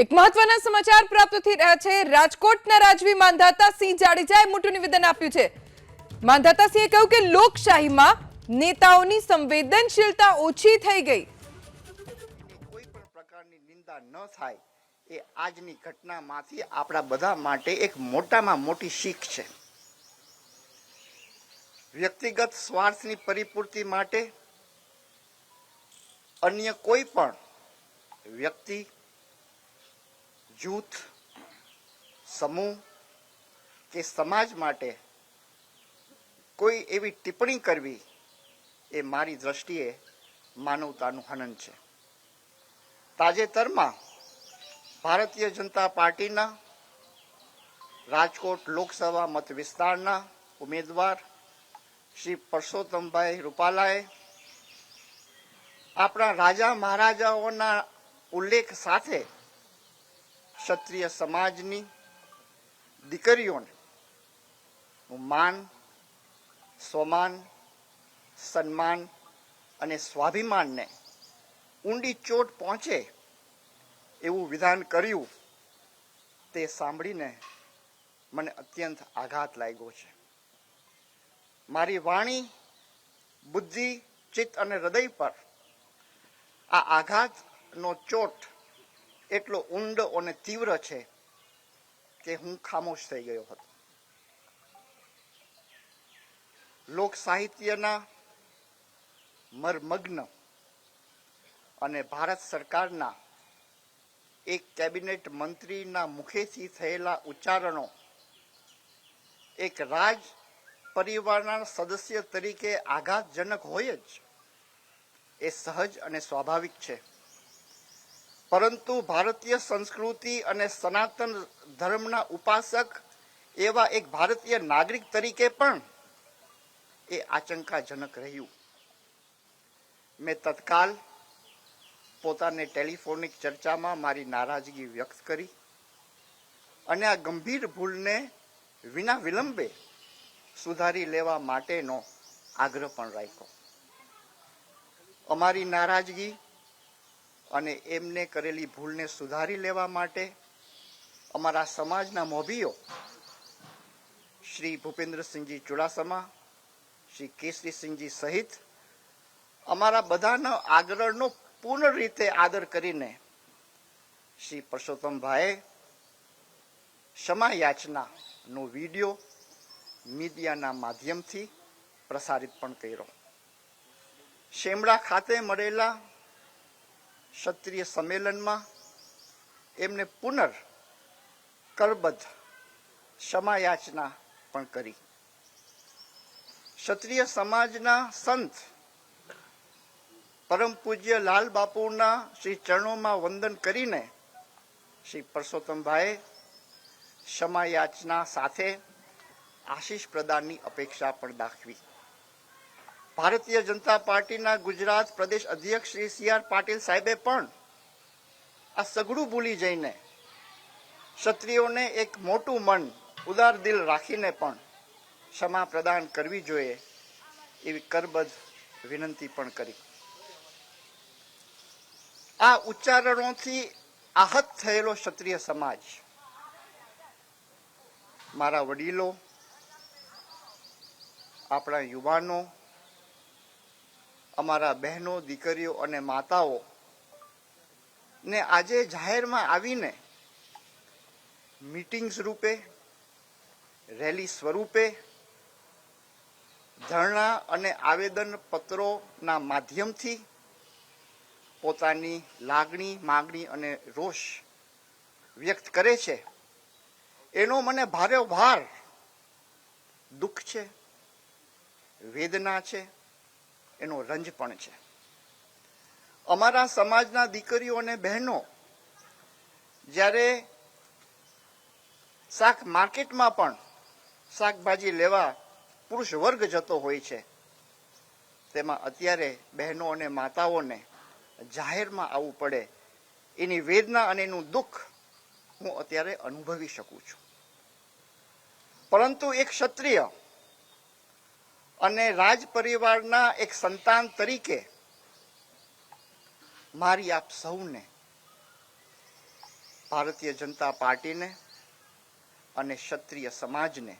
એક મહત્વના સમાચાર પ્રાપ્ત થઈ રહ્યા છે. રાજકોટના રાજવી માંધાતા સિંહ જાડેજાએ મોટું નિવેદન આપ્યું છે. માંધાતા સિંહે કહ્યું કે લોકશાહીમાં નેતાઓની સંવેદનશીલતા ઓછી થઈ ગઈ. કોઈ પણ પ્રકારની નિંદા ન થાય એ આજની ઘટનામાંથી આપણા બધા માટે એક મોટામાં મોટી શીખ છે. વ્યક્તિગત સ્વાર્થની પરિપૂર્તિ માટે અન્ય કોઈ પણ વ્યક્તિ જૂથ, સમૂહ કે સમાજ માટે કોઈ એવી ટિપ્પણી કરવી એ મારી દ્રષ્ટિએ માનવતાનું હનન છે. તાજેતરમાં ભારતીય જનતા પાર્ટીના રાજકોટ લોકસભા મત વિસ્તારના ઉમેદવાર શ્રી પરસોત્તમભાઈ રૂપાલાએ આપણા રાજા મહારાજાઓના ઉલ્લેખ સાથે ક્ષત્રિય સમાજની દીકરીઓને માન, સ્વમાન, સન્માન અને સ્વાભિમાનને ઊંડી ચોટ પહોંચે એવું વિધાન કર્યું તે સાંભળીને મને અત્યંત આઘાત લાગ્યો છે. મારી વાણી, બુદ્ધિ, ચિત્ત અને હૃદય પર આ આઘાતનો ચોટ એટલો ઊંડો અને તીવ્ર છે કે હું ખામોશ થઈ ગયો હતો. લોક સાહિત્યના મરમગ્ન અને ભારત સરકારના એક કેબિનેટ મંત્રીના મુખેથી થયેલા ઉચ્ચારણો એક રાજ પરિવારના સદસ્ય તરીકે આઘાતજનક હોય જ એ સહજ અને સ્વાભાવિક છે. પરંતુ ભારતીય સંસ્કૃતિ અને સનાતન ધર્મના ઉપાસક એવા એક ભારતીય નાગરિક તરીકે પણ એ આચંકાજનક રહ્યું. મેં તત્કાલ પોતાને ટેલિફોનિક ચર્ચામાં મારી નારાજગી વ્યક્ત કરી અને આ ગંભીર ભૂલને વિના વિલંબે સુધારી લેવા માટેનો આગ્રહ પણ રાખ્યો. અમારી નારાજગી અને એમને કરેલી ભૂલને સુધારી લેવા માટે અમારા સમાજના મોભીઓ શ્રી ભૂપેન્દ્રસિંહજી ચુડાસમા, શ્રી કેસરીસિંહજી સહિત અમારા બધાનો આગ્રહનો પૂર્ણ રીતે આદર કરીને શ્રી પરસોત્તમભાઈએ ક્ષમા યાચનાનો વીડિયો મીડિયાના માધ્યમથી પ્રસારિત પણ કર્યો. શેમડા ખાતે મળેલા ક્ષત્રિય સંમેલનમાં એમને પુનર કરબદ્ધ ક્ષમાયાચના પણ કરી. ક્ષત્રિય સમાજના સંત પરમ પૂજ્ય લાલ બાપુના શ્રી ચરણોમાં વંદન કરીને શ્રી પરસોત્તમભાઈ ક્ષમાયાચના સાથે આશીષ પ્રદાનની અપેક્ષા પણ દાખવી. ભારતીય જનતા પાર્ટીના ગુજરાત પ્રદેશ અધ્યક્ષ શ્રી સી આર પાટીલ સાહેબે પણ આ સઘળું ભૂલી જઈને ક્ષત્રિયોને એક મોટું મન ઉદાર દિલ રાખીને પણ ક્ષમા પ્રદાન કરવી જોઈએ એવી કરબદ્ધ વિનંતી પણ કરી. આ ઉચ્ચારણોથી આહત થયેલો ક્ષત્રિય સમાજ, મારા વડીલો, આપણા યુવાનો અમારા બહેનો, દીકરીઓ અને માતાઓ ને આજે જાહેરમાં આવીને મીટિંગ્સ રૂપે રેલી સ્વરૂપે ધરણા અને આવેદન પત્રોના માધ્યમથી પોતાની લાગણી, માગણી અને રોષ વ્યક્ત કરે છે. એનો મને ભારે ભાર દુઃખ છે, વેદના છે એનો રંજ પણ છે. અમારા સમાજના દીકરીઓ અને બહેનો જ્યારે શાક માર્કેટમાં પણ શાકભાજી લેવા પુરુષ વર્ગ જતો હોય છે, તેમાં અત્યારે બહેનો અને માતાઓને જાહેરમાં આવવું પડે એની વેદના અને એનું દુઃખ હું અત્યારે અનુભવી શકું છું. પરંતુ એક ક્ષત્રિય અને રાજ પરિવારના એક સંતાન તરીકે મારી આપ સૌને ભારતીય જનતા પાર્ટીને અને ક્ષત્રિય સમાજને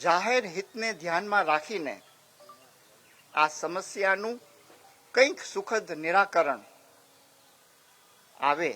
જાહેર હિતને ધ્યાનમાં રાખીને આ સમસ્યાનું કંઈક સુખદ નિરાકરણ આવે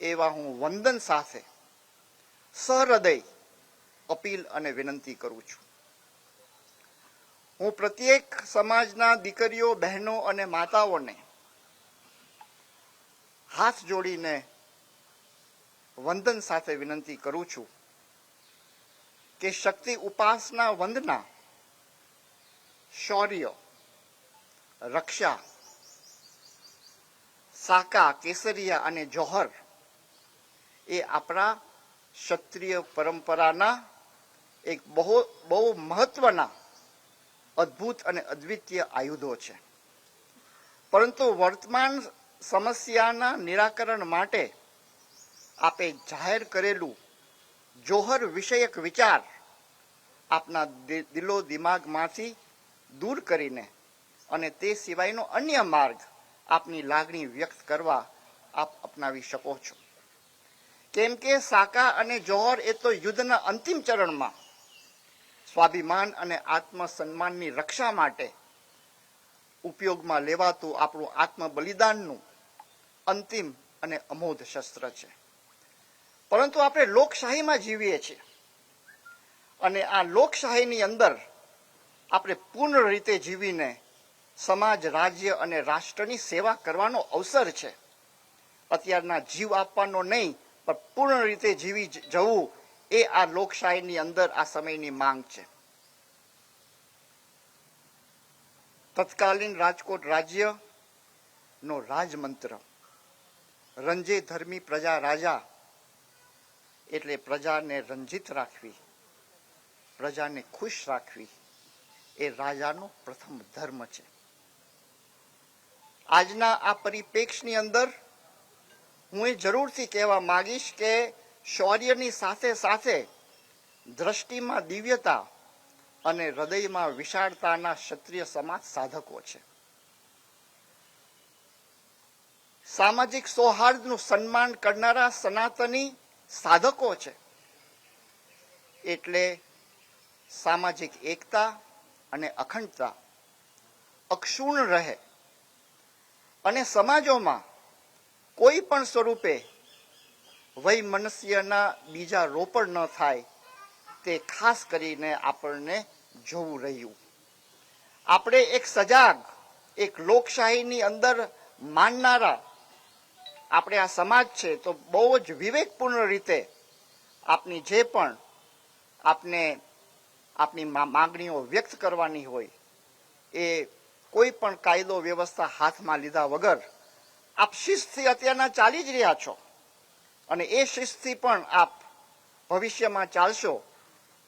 એવા હું વંદન સાથે સહૃદય અપીલ અને વિનંતી કરું છું. હું પ્રત્યેક સમાજના દીકરીઓ, બહેનો અને માતાઓને હાથ જોડીને વંદન સાથે વિનંતી કરું છું કે શક્તિ ઉપાસના વંદના, શૌર્ય, રક્ષા, સાકા, કેસરિયા અને જોહર એ આપણા ક્ષત્રિય પરંપરાના એક બહુ બહુ મહત્વના અદ્ભુત અને અદ્વિતીય આયુધો છે. પરંતુ વર્તમાન સમસ્યાના નિરાકરણ માટે આપે જાહેર કરેલું જોહર વિષયક વિચાર આપના દિલો દિમાગમાંથી દૂર કરીને અને તે સિવાયનો અન્ય માર્ગ આપની લાગણી વ્યક્ત કરવા આપ અપનાવી શકો છો. કેમ કે સાકા અને જોહર એ તો યુદ્ધના અંતિમ ચરણમાં સ્વાભિમાન અને આત્મસન્માનની રક્ષા માટે ઉપયોગમાં લેવાતું આપણું આત્મ બલિદાનનું અંતિમ અને અમોધ શસ્ત્ર છે. પરંતુ આપણે લોકશાહીમાં જીવીએ છીએ અને આ લોકશાહીની અંદર આપણે પૂર્ણ રીતે જીવીને સમાજ, રાજ્ય અને રાષ્ટ્રની સેવા કરવાનો અવસર છે. અત્યારના જીવ આપવાનો નહીં, પણ પૂર્ણ રીતે જીવી જવું એ આ લોકશાહીની અંદર આ સમયની માંગ છે. તત્કાલીન રાજકોટ રાજ્ય નો રાજમંત્ર, રંજે ધર્મી પ્રજા રાજા, એટલે પ્રજાને રંજિત રાખવી, પ્રજાને ખુશ રાખવી, એ રાજાનો પ્રથમ ધર્મ છે. આજના આ પરિપ્રેક્ષની અંદર હું એ જરૂરથી કહેવા માગીશ કે શૌર્યની સાથે સાથે દ્રષ્ટિમાં દિવ્યતા અને હૃદયમાં વિશાળતાના ક્ષત્રિય સમાજ સાધકો છે. સામાજિક સૌહાર્દનું સન્માન કરનારા સનાતની સાધકો છે. એટલે સામાજિક એકતા અને અખંડતા અક્ષુણ રહે. અને સમાજોમાં કોઈ પણ સ્વરૂપે વૈમનસ્યના બીજા રોપણ ન થાય તે ખાસ કરીને આપણને જોવું રહ્યું. આપણે એક સજાગ, એક લોકશાહીની અંદર માનનારા, આપણે આ સમાજ છે તો બહુ જ વિવેકપૂર્ણ રીતે આપની જે પણ આપને આપની માંગણીઓ વ્યક્ત કરવાની હોય, એ કોઈ પણ કાયદો વ્યવસ્થા હાથમાં લીધા વગર આપ શિસ્તથી અત્યારના ચાલી જ રહ્યા છો. અને એ શિસ્તથી પણ આપ ભવિષ્યમાં ચાલશો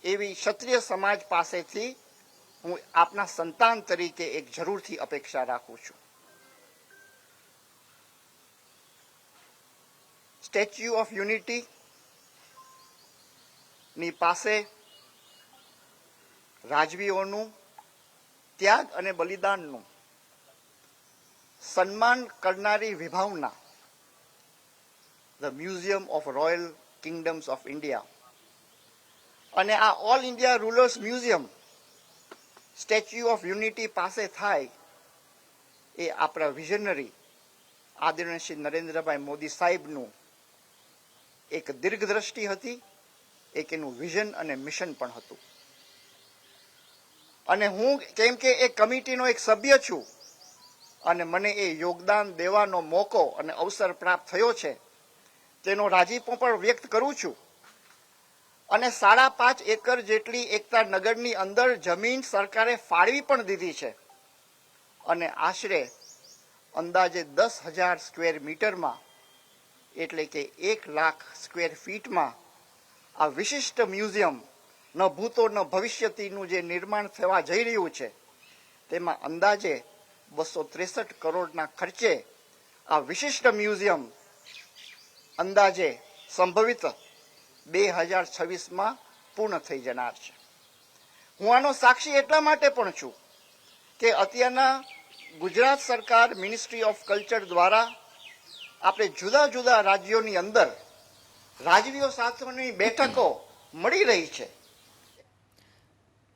એવી ક્ષત્રિય સમાજ પાસેથી હું આપના સંતાન તરીકે એક જરૂરથી અપેક્ષા રાખું છું. સ્ટેચ્યુ ઓફ યુનિટી ની પાસે રાજવીઓનું ત્યાગ અને બલિદાનનું સન્માન કરનારી વિભાવના the museum of royal kingdoms of India અને આ all India rulers museum statue of unity પાસે થાય એ આપણા વિઝનરી આદરણીય શ્રી નરેન્દ્રભાઈ મોદી સાહેબનું એક દીર્ઘદ્રષ્ટિ હતી, એક એનું વિઝન અને મિશન પણ હતું. અને હું કેમ કે એ કમિટીનો એક સભ્ય છું અને મને એ યોગદાન દેવાનો મોકો અને અવસર પ્રાપ્ત થયો છે તેનો રાજીપો પણ વ્યક્ત કરું છું. અને સાડા પાંચ એકર જેટલી એકતા નગરની અંદર જમીન સરકારે ફાળવી પણ દીધી છે. અને આશરે અંદાજે દસ હજાર સ્ક્વેર મીટરમાં, એટલે કે એક લાખ સ્ક્વેર ફીટમાં, આ વિશિષ્ટ મ્યુઝિયમ ન ભૂતો ન ભવિષ્યતીનું જે નિર્માણ થવા જઈ રહ્યું છે, તેમાં અંદાજે બસો ત્રેસઠ કરોડના ખર્ચે આ વિશિષ્ટ મ્યુઝિયમ અંદાજે સંભવિત બે હજાર છવ્વીસમાં પૂર્ણ થઈ જનાર છે. હું આનો સાક્ષી એટલા માટે પણ છું કે અત્યારના ગુજરાત સરકાર મિનિસ્ટ્રી ઓફ કલ્ચર દ્વારા આપણે જુદા જુદા રાજ્યોની અંદર રાજવીઓ સાથેની બેઠકો મળી રહી છે.